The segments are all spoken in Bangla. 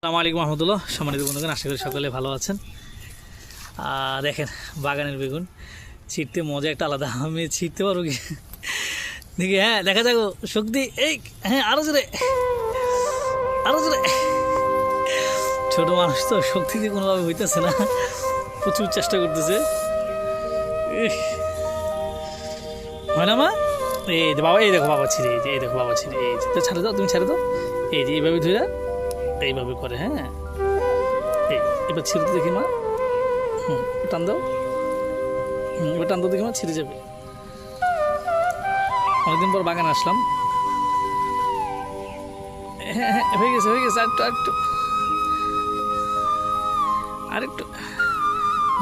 আসসালামু আলাইকুম রহমতুল্লাহ। সম্মানিত বন্ধুগণ, আশা করি সকলে ভালো আছেন। দেখেন, বাগানের বেগুন ছিটতে মজা একটা আলাদা, আমি ছিটতে পারব কি? দেখি হ্যাঁ দেখা যাক শক্তি, এই হ্যাঁ আরও জোরে আরও জোরে। ছোট মানুষ তো, শক্তি দিয়ে কোনোভাবে হইতেছে না। প্রচুর চেষ্টা করতেছে। হয় না, মা? এই বাবা, এই দেখো বাবা ছিঁড়ে, এই দেখো বাবা ছিঁড়ে, এই তো ছাড়ে দাও তুমি ছাড়ে দাও এই যে, এইভাবে ধরে এইভাবে করে হ্যাঁ? এই, এবার ছিঁড়ে তো দেখি মা। হুম, টান দাও। হুম, এবার টান দাও দেখি মা, ছিঁড়ে যাবে। অনেকদিন পর বাগানে আসলাম। হ্যাঁ হ্যাঁ হয়ে গেছে হয়ে গেছে, আরেকটু আরেকটু। আরেকটু।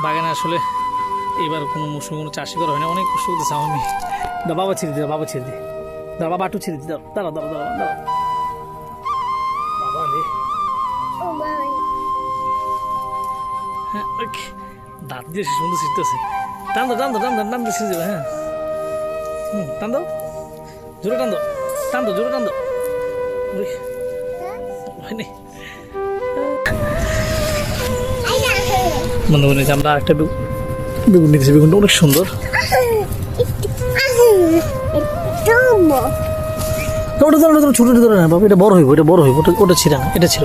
বাগানে আসলে এবার কোনো মৌসুমে কোনো চাষি করা হয় না, অনেক কষ্ট করতেছে আমি দা বাবা ছিঁড়ে দিও বাবা ছিঁড়ে দিই দাঁড়া, বাবা আটু ছিঁড়ে দিই দাঁড়াও দাঁড়াও দাঁড়াও দাঁড়াও বাবা রে। হ্যাঁ দাঁত দিয়ে সুন্দর টান দাও টান দাও টান দাও, টান দিয়ে হ্যাঁ। টান দাও। জোরে টান দাও টান দাও, জোরে টান দাও। বন্ধু বন্ধু আমরা একটা বেগুন নিতেছি। বেগুনটা অনেক সুন্দর। ওটা ওটা ছোটো ধরে না বাবা এটা বড় হইব, এটা বড় হইব, ওটা ওটা ছিল না, এটা ছিল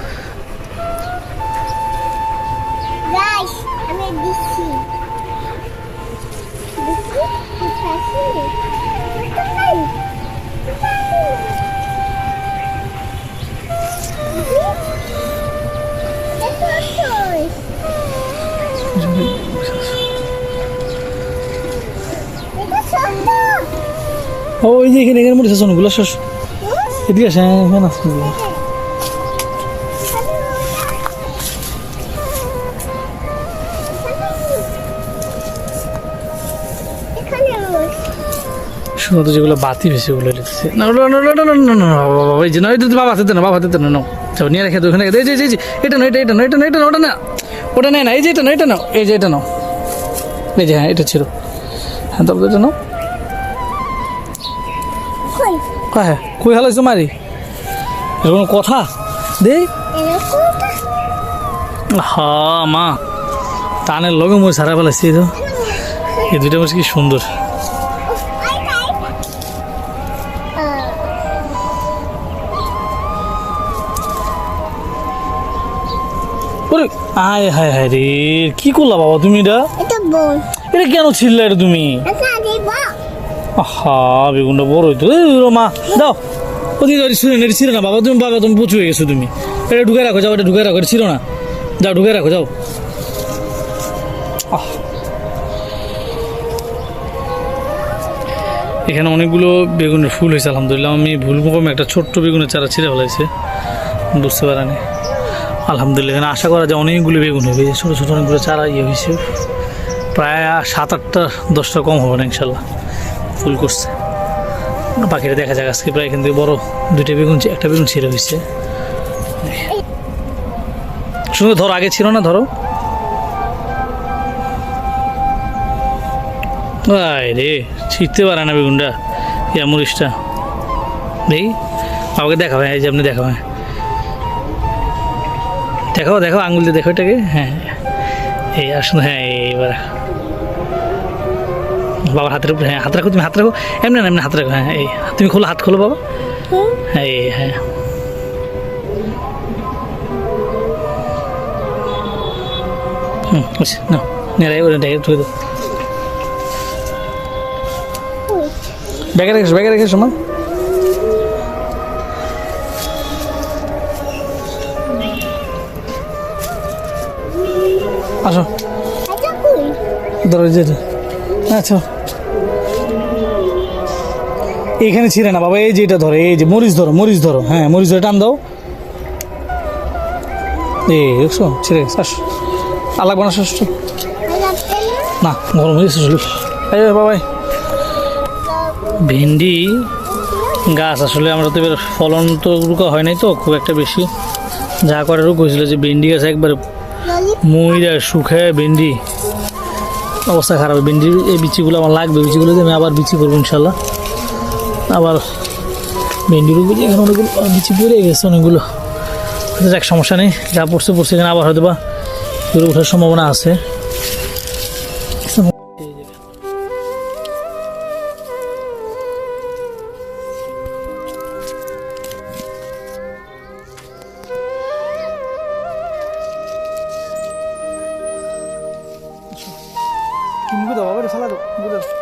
ওই যে এখানে এখানে এদিকে আসে হ্যাঁ, যেগুলো বাতি বেশি ওগুলো লিখছে না বাবা এই যে বাবা হাতে না বাবা হাতে না নাও। নিয়ে এটা না এটা এটা না এটা না এটা না ওটা না। ওটা নেই না এই যে এটা নাও এটা নাও এই যে এটা নাও। এই যে হ্যাঁ এটা ছিল। হ্যাঁ তারপর এটা নাও। হ্যাঁ কই হালাইছো মারি? এরকম কথা? দে। হা মা। টানের লগে মই সারা বেলা এই তো এই দুইটা মাছ কি সুন্দর। ওরে আয় হায় হায় রে কি করলা বাবা তুমি এটা? এটা কেন ছিললে এটা তুমি? আহা বেগুনটা বড় হইতো। মা দাও। ওদিকে ওই ছিল না এটা ছিল না বাবা তুমি বাবা তুমি প্রচুর হয়ে গেছো তুমি। এটা ঢুকে রাখো যাও এটা ঢুকে রাখো এটা ছিল না। যাও ঢুকে রাখো যাও। আহ। এখানে অনেকগুলো বেগুনের ফুল হয়েছে আলহামদুলিল্লাহ। আমি ভুল একটা ছোট্ট বেগুনের চারা ছিঁড়ে ফেলাইছে। বুঝতে পারানি আলহামদুলিল্লাহ এখানে আশা করা যায় অনেকগুলি বেগুন হবে। ছোটো ছোটো অনেকগুলো চারা ইয়ে হয়েছে। প্রায় সাত আটটা, দশটা কম হবে না ইনশাল্লাহ। ফুল করছে। পাখিটা দেখা যাক, আজকে প্রায় এখান থেকে বড় দুইটা বেগুন একটা বেগুন ছিঁড়ে হয়েছে। শুধু ধরো, আগে ছিল না, ধরো। রে, ছিঁড়তে পারে না বেগুনটা ইয়া মরিচটা দেখি আমাকে হ্যাঁ এই যে আপনি হ্যাঁ দেখাও দেখাও আঙুল দিয়ে দেখো এটাকে। হ্যাঁ এই আসুন হ্যাঁ এইবার। বাবার হাতের উপরে হ্যাঁ হাত রাখো, তুমি হাত রাখো। এমনি না, এমনি হাত রাখো হ্যাঁ এই, তুমি খোলো, হাত খোলো বাবা। হ্যাঁ এই হ্যাঁ। ব্যাগে রেখেছো ব্যাগে রেখেছো, মা? আসো। আচ্ছা এখানে ছিঁড়ে না, বাবা, এই যে এটা ধরো, এই যে মরিচ ধরো মরিচ ধরো। হ্যাঁ মরিচ ধরে টান দাও। এই, দেখছ? ছিঁড়ে আসো। আর লাগবে না না, গরম হয়ে বাবাই। ভেন্ডি গাছ, আসলে আমরা তো এবার ফলন তো রুকা হয় নাই তো, খুব একটা বেশি। যা করে রুক হয়েছিল যে ভেন্ডি গাছ একবার মইরা শুকায় ভেন্ডি। অবস্থা খারাপ। ভেন্ডির এই বিচিগুলো আমার লাগবে। বিচিগুলো আমি আবার বিচি করব ইনশাল্লাহ। আবার ভেন্ডির উপরে এখানে অনেকগুলো বিচি পড়ে গেছে, অনেকগুলো। এক সমস্যা নেই। যা পড়ছে পড়ছে, এখানে আবার হয়তো বা উঠার সম্ভাবনা আছে। ফেলা দাও